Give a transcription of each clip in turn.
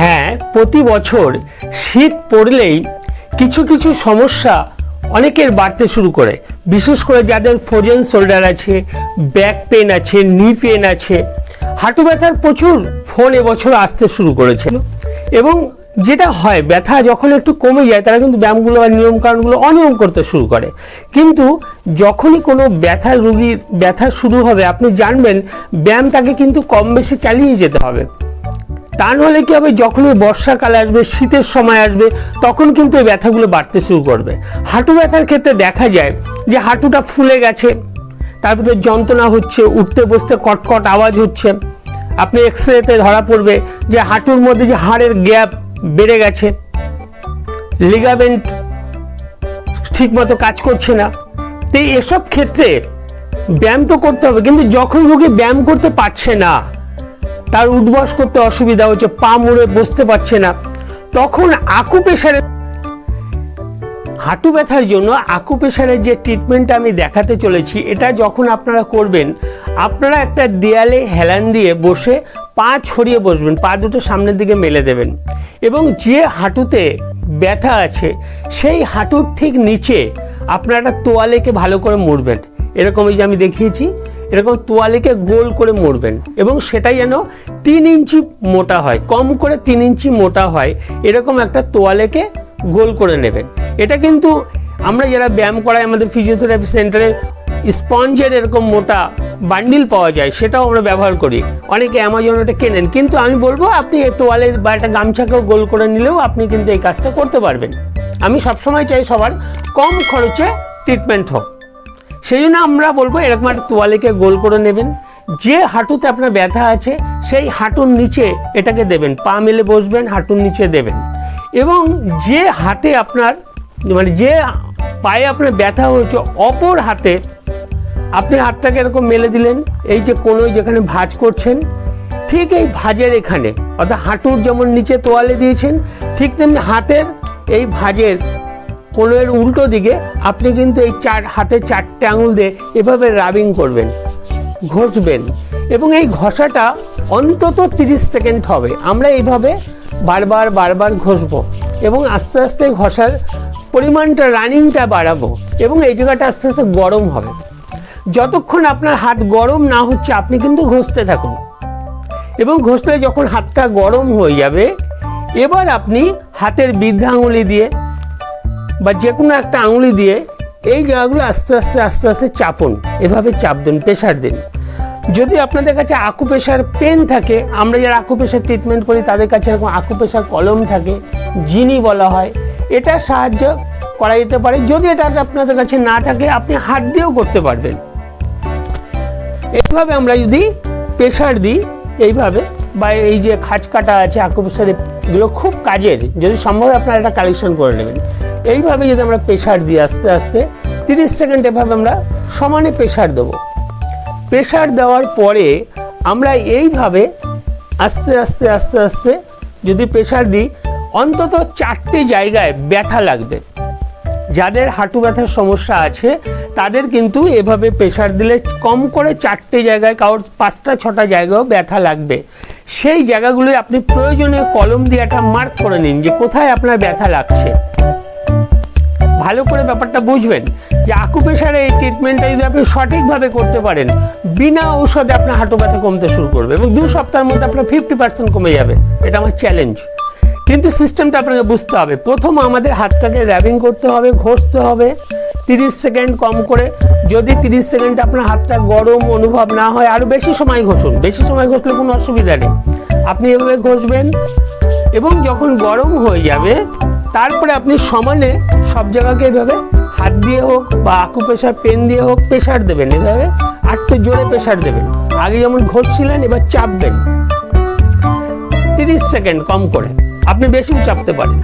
হ্যাঁ প্রতি বছর শীত পড়লেই কিছু কিছু সমস্যা অনেকের বাড়তে শুরু করে। বিশেষ করে যাদের ফ্রোজেন শোল্ডার আছে ব্যাক পেন আছে নি পেন আছে, হাঁটু ব্যথার প্রচুর ফোন এবছর আসতে শুরু করেছে। এবং যেটা হয়, ব্যথা যখন একটু কমে যায়, তারা কিন্তু ব্যায়ামগুলো বা নিয়মকানুনগুলো অনিয়ম করতে শুরু করে। কিন্তু যখনই কোনো ব্যথা রুগীর ব্যথা শুরু হবে, আপনি জানবেন ব্যায়াম তাকে কিন্তু কম বেশি চালিয়ে যেতে হবে। তা নাহলে কি হবে? যখনই বর্ষাকাল আসবে, শীতের সময় আসবে, তখন কিন্তু এই ব্যথাগুলো বাড়তে শুরু করবে। হাঁটু ব্যথার ক্ষেত্রে দেখা যায় যে হাঁটুটা ফুলে গেছে তারপরে যন্ত্রণা হচ্ছে, উঠতে বসতে কটকট আওয়াজ হচ্ছে। আপনি এক্স রেতে ধরা পড়বে যে হাঁটুর মধ্যে যে হাড়ের গ্যাপ বেড়ে গেছে। লিগামেন্ট ঠিকমতো কাজ করছে না। তো এসব ক্ষেত্রে ব্যায়াম তো করতে হবে, কিন্তু যখন রোগী ব্যায়াম করতে পারছে না তার উঠবস করতে অসুবিধা হচ্ছে পা মুড়ে বসতে পারছে না। তখন আকু প্রেশারে হাঁটু ব্যথার জন্য আকু প্রেশারের যে ট্রিটমেন্টটা আমি দেখাতে চলেছি, এটা যখন আপনারা করবেন, আপনারা একটা দেয়ালে হেলান দিয়ে বসে পা ছড়িয়ে বসবেন, পা দুটো সামনের দিকে মেলে দেবেন এবং যে হাঁটুতে ব্যথা আছে, সেই হাঁটুর ঠিক নিচে আপনারা একটা তোয়ালেকে ভালো করে মুড়বেন। এরকম এই যে আমি দেখিয়েছি, এরকম তোয়ালেকে গোল করে মরবেন এবং সেটাই যেন তিন ইঞ্চি মোটা হয়, কম করে তিন ইঞ্চি মোটা হয়, এরকম একটা তোয়ালেকে গোল করে নেবেন। এটা কিন্তু আমরা যারা ব্যায়াম করাই আমাদের ফিজিওথেরাপি সেন্টারে স্পঞ্জের এরকম মোটা বান্ডিল পাওয়া যায়, সেটাও আমরা ব্যবহার করি। অনেকে অ্যামাজন ওটা কেনেন, কিন্তু আমি বলব আপনি তোয়ালে বা একটা গামছাকেও গোল করে নিলেও আপনি কিন্তু এই কাজটা করতে পারবেন। আমি সবসময় চাই সবার কম খরচে ট্রিটমেন্ট হোক। সেই জন্য আমরা বলব এরকম একটা তোয়ালেকে গোল করে নেবেন। যে হাঁটুতে আপনার ব্যথা আছে, সেই হাঁটুর নিচে এটাকে দেবেন। পা মেলে বসবেন, হাঁটুর নিচে দেবেন। এবং যে হাতে আপনার মানে যে পায়ে আপনার ব্যথা হয়েছে, অপর হাতে আপনি হাতটাকে এরকম মেলে দিলেন। এই যে কোনো যেখানে ভাঁজ করছেন, ঠিক এই ভাঁজের এখানে, অর্থাৎ হাঁটুর যেমন নিচে তোয়ালে দিয়েছেন, ঠিক তেমনি হাতের এই ভাঁজের কোনো এর উল্টো দিকে আপনি কিন্তু এই চার, হাতে চারটে আঙুল দিয়ে এভাবে রাবিং করবেন, ঘষবেন এবং এই ঘষাটা অন্তত 30 সেকেন্ড হবে। আমরা এইভাবে বারবার বারবার ঘষবো এবং আস্তে আস্তে ঘষার পরিমাণটা রানিংটা বাড়াবো এবং এই জায়গাটা আস্তে আস্তে গরম হবে। যতক্ষণ আপনার হাত গরম না হচ্ছে, আপনি কিন্তু ঘষতে থাকুন। এবং ঘষলে যখন হাতটা গরম হয়ে যাবে, এবার আপনি হাতের বৃদ্ধা দিয়ে বা যে কোনো একটা আঙুলি দিয়ে এই জায়গাগুলো আস্তে আস্তে আস্তে আস্তে চাপুন। এভাবে চাপ দিন প্রেশার দিন। যদি আপনাদের কাছে আকু প্রেশার পেন থাকে, আমরা যারা আকু প্রেশার ট্রিটমেন্ট করি, তাদের কাছে এরকম আকু প্রেশার কলম থাকে জিনি বলা হয়। এটা সাহায্য করা যেতে পারে। যদি এটা আপনাদের কাছে না থাকে, আপনি হাত দিয়েও করতে পারবেন। এইভাবে আমরা যদি প্রেশার দিই, এইভাবে, বা এই যে খাঁচ কাটা আছে আকুপ্রেশারে এগুলো খুব কাজের। যদি সম্ভব আপনারা এটা কালেকশন করে নেবেন। এইভাবে যদি আমরা প্রেশার দিই আস্তে আস্তে, তিরিশ সেকেন্ড এভাবে আমরা সমানে প্রেশার দেবো। প্রেশার দেওয়ার পরে আমরা এইভাবে আস্তে আস্তে আস্তে আস্তে যদি প্রেশার দিই, অন্তত চারটে জায়গায় ব্যথা লাগবে। যাদের হাঁটু ব্যথার সমস্যা আছে, তাদের কিন্তু এভাবে প্রেশার দিলে কম করে চারটে জায়গায় কারোর পাঁচটা, ছটা জায়গায়ও ব্যথা লাগবে। সেই জায়গাগুলোই আপনি প্রয়োজনে কলম দিয়ে একটা মার্ক করে নিন যে কোথায় আপনার ব্যথা লাগছে। ভালো করে ব্যাপারটা বুঝবেন যে আকুপেশারে এই ট্রিটমেন্টটা যদি আপনি সঠিকভাবে করতে পারেন, বিনা ঔষধে আপনার হাঁটু ব্যথা কমতে শুরু করবে এবং দু সপ্তাহের মধ্যে আপনার ফিফটি পার্সেন্ট কমে যাবে। এটা আমার চ্যালেঞ্জ কিন্তু সিস্টেমটা আপনাকে বুঝতে হবে। প্রথম আমাদের হাতটাকে র্যাবিং করতে হবে, ঘষতে হবে। তিরিশ সেকেন্ড কম করে। যদি তিরিশ সেকেন্ড আপনার হাতটা গরম অনুভব না হয় আরও বেশি সময় ঘষুন। বেশি সময় ঘষলে কোনো অসুবিধা নেই। আপনি এভাবে ঘষবেন এবং যখন গরম হয়ে যাবে তারপরে আপনি সমানে সব জায়গাকে এভাবে হাত দিয়ে হোক বা আকু প্রেশার পেন দিয়ে হোক প্রেশার দেবেন, এভাবে একটু জোরে প্রেশার দেবেন। আগে যেমন ঘষছিলেন, এবার চাপবেন। তিরিশ সেকেন্ড কম করে। আপনি বেশি চাপতে পারেন।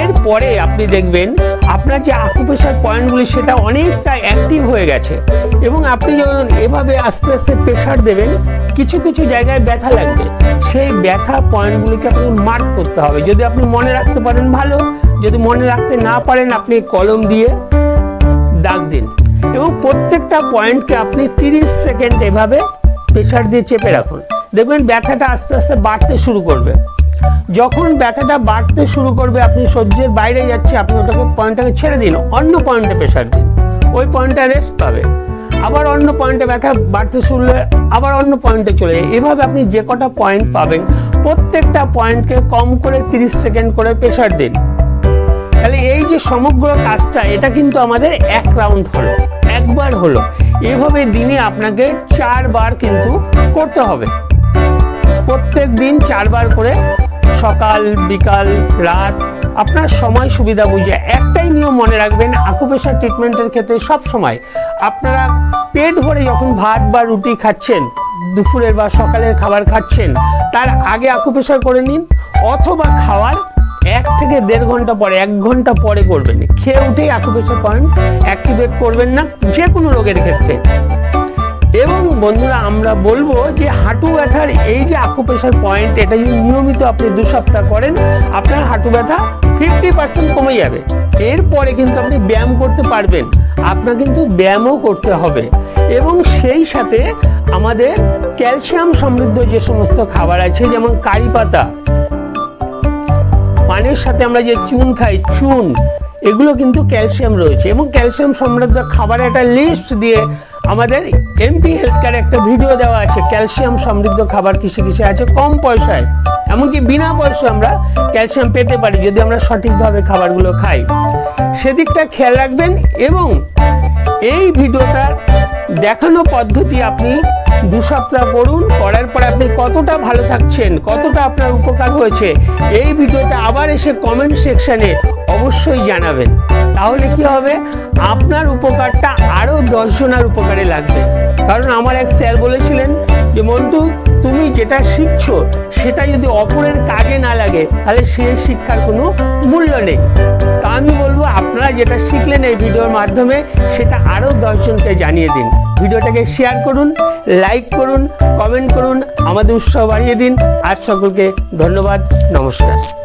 এরপরে আপনি দেখবেন আপনার যে আকুপেশার পয়েন্টগুলি সেটা অনেকটা অ্যাক্টিভ হয়ে গেছে। এবং আপনি যখন এভাবে আস্তে আস্তে প্রেশার দেবেন, কিছু কিছু জায়গায় ব্যথা লাগবে। সেই ব্যথা পয়েন্টগুলিকে আপনাকে মার্ক করতে হবে। যদি আপনি মনে রাখতে পারেন ভালো, যদি মনে রাখতে না পারেন, আপনি কলম দিয়ে দাগ দিন। এবং প্রত্যেকটা পয়েন্টকে আপনি তিরিশ সেকেন্ড এভাবে প্রেশার দিয়ে চেপে রাখুন। দেখবেন ব্যথাটা আস্তে আস্তে বাড়তে শুরু করবে। যখন ব্যথাটা বাড়তে শুরু করবে, আপনি সহ্যের বাইরে যাচ্ছে, আপনি ওটাকে পয়েন্টটাকে ছেড়ে দিন, অন্য পয়েন্টে প্রেশার দিন। ওই পয়েন্টটা রেস্ট পাবে। আবার অন্য পয়েন্টে ব্যথা বাড়তে শুরু হলে আবার অন্য পয়েন্টে চলে যায়। এভাবে আপনি যে কটা পয়েন্ট পাবেন, প্রত্যেকটা পয়েন্টকে কম করে 30 সেকেন্ড করে প্রেশার দিন। তাহলে এই যে সমগ্র কাজটা, এটা কিন্তু আমাদের এক রাউন্ড হলো, একবার হলো। এভাবে দিনে আপনাকে চারবার কিন্তু করতে হবে। প্রত্যেক দিন চারবার করে সকাল, বিকাল, রাত। আপনার সময় সুবিধা বুঝে একটাই নিয়ম মনে রাখবেন, আকুপেশার ট্রিটমেন্টের ক্ষেত্রে সব সময় আপনারা পেট ভরে যখন ভাত বা রুটি খাচ্ছেন, দুপুরের বা সকালের খাবার খাচ্ছেন, তার আগে আকুপেশার করে নিন অথবা খাওয়ার এক থেকে দেড় ঘণ্টা পরে, এক ঘণ্টা পরে করবেন। খেয়ে উঠেই আকুপেশার পয়েন্ট অ্যাক্টিভেট করবেন না যে কোনো রোগের ক্ষেত্রে। এবং বন্ধুরা, আমরা বলব যে হাঁটু ব্যথার এই যে আকুপেশার পয়েন্ট এটা যদি নিয়মিত আপনি দু সপ্তাহ করেন, আপনার হাঁটু ব্যথা ফিফটি পার্সেন্ট কমে যাবে। এরপরে কিন্তু আপনি ব্যায়াম করতে পারবেন। আপনার কিন্তু ব্যায়ামও করতে হবে। এবং সেই সাথে আমাদের ক্যালসিয়াম সমৃদ্ধ যে সমস্ত খাবার আছে, যেমন কারি পাতা, পানের সাথে আমরা যে চুন খাই, চুন এগুলো কিন্তু ক্যালসিয়াম রয়েছে এবং ক্যালসিয়াম সমৃদ্ধ খাবারের একটা লিস্ট দিয়ে আমাদের এমপি হেলথ কেয়ার একটা ভিডিও দেওয়া আছে, ক্যালসিয়াম সমৃদ্ধ খাবার কিসে কিসে আছে, কম পয়সায়। এমনকি বিনা পয়সায় আমরা ক্যালসিয়াম পেতে পারি যদি আমরা সঠিকভাবে খাবারগুলো খাই। সেদিকটা খেয়াল রাখবেন এবং এই ভিডিওটার দেখানো পদ্ধতি আপনি দু সপ্তাহ করুন করার পর আপনি কতটা ভালো থাকছেন, কতটা আপনার উপকার হয়েছে, এই ভিডিওটা আবার এসে কমেন্ট সেকশনে অবশ্যই জানাবেন। তাহলে কি হবে? আপনার উপকারটা আরও দশজনের উপকারে লাগবে। কারণ আমার এক স্যার বলেছিলেন যে, মন্টু, তুমি যেটা শিখছো, সেটা যদি অপরের কাজে না লাগে, তাহলে সেই শিক্ষার কোনো মূল্য নেই। আমি বলব, আপনারা যেটা শিখলেন এই ভিডিওর মাধ্যমে, সেটা আরও দশজনকে জানিয়ে দিন। ভিডিওটাকে শেয়ার করুন লাইক করুন কমেন্ট করুন, আমাদের উৎসাহ বাড়িয়ে দিন। আর সকলকে ধন্যবাদ, নমস্কার।